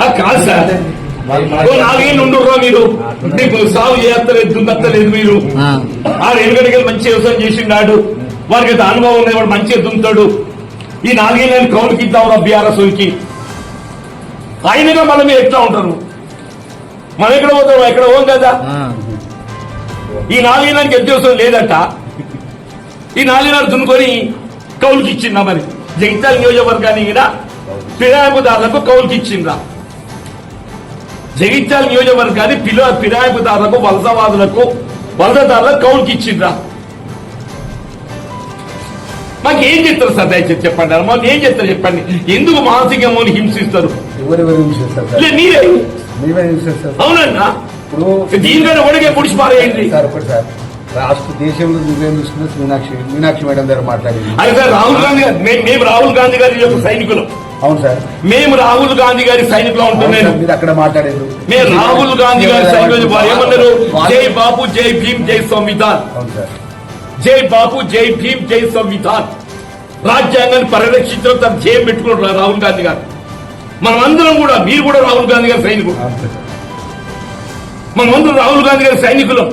కాదు సార్. నాలుగేళ్ళు ఉండుర్రా మీరు. మీకు సాగు చేస్తలేదు దున్నత్తలేదు మీరు. ఆ. ఎనుగడికి మంచి వ్యవసాయం చేసిండాడు. వారికి అనుభవం ఉంది వాడు మంచిగా దున్నుతాడు. ఈ నాలుగేళ్ళని కౌలుకి ఇద్దాం బీఆర్ఎస్కి ఆయనగా మనం ఎట్లా ఉంటారు? మనం ఎక్కడ పోతాం? ఎక్కడ పోం కదా. ఈ నాలుగేళ్ళకి వ్యవసాయం లేదట. ఈ నాలుగేళ్ళు దున్నుకొని కౌలుకి ఇచ్చిందా మరి? జగిత్యాల నియోజకవర్గానికి కూడా ఫిరాయింపుదారులకు కౌలుకి ఇచ్చిందా జగిత్యాల నియోజకవర్గాన్ని పిల ఫిరాయింపుదారులకు వలసవాదులకు వలసదారులకు కౌలుకి ఇచ్చిందా మాకు ఏం చెప్తారు సార్ దయచేసి చెప్పండి మాకు ఏం చెప్తారు చెప్పండి? ఎందుకు హింసిస్తారు? ఎవరెవరు హింసిస్తారు మీరే. అవునన్నా? ఒడిగే పుడిచి పారేయండి రాష్ట్ర దేశంలో నిర్ణయం తీసుకున్న మీనాక్షి మీనాక్షి మేడం దగ్గర మాట్లాడింది. అది సార్ రాహుల్ గాంధీ గారు మేము రాహుల్ గాంధీ గారి యొక్క సైనికులు. అవును సార్. మేము రాహుల్ గాంధీ గారి సైనికులు ఉంటున్నాను. మీరు అక్కడ మాట్లాడారు మేము రాహుల్ గాంధీ గారి సైనికులు ఏమన్నారు జై బాపు జై భీమ్ జై సంవిధాన్. జై బాపు జై భీమ్ జై సంవిధాన్. రాజ్యాంగాన్ని పరిరక్షించడం తన జయం పెట్టుకున్నారు రాహుల్ గాంధీ గారు. మనమందరం కూడా మీరు కూడా రాహుల్ గాంధీ గారి సైనికులు. మనమందరం రాహుల్ గాంధీ గారి సైనికులు.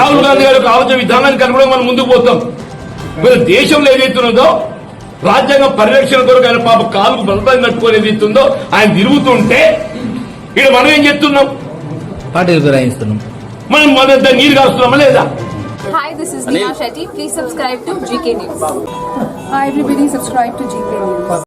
రాహుల్ గాంధీ గారి ఆలోచన విధానానికి అనుగుణంగా మనం ముందుకు పోతాం. దేశంలో ఏదైతున్నదో రాజ్యాంగ పరిరక్షణ కొరకు ఆయన పాప కాలుకు బలపం కట్టుకొని ఏదైతుందో ఆయన తిరుగుతుంటే ఇక్కడ మనం ఏం చేస్తున్నాం పార్టీలు ఫిరాయిస్తున్నాం మనం మన దాన్ని నీరు కాస్తున్నామా లేదా Hi, this is Neha Shetty. Please subscribe to GK News. Hi everybody, subscribe to GK News.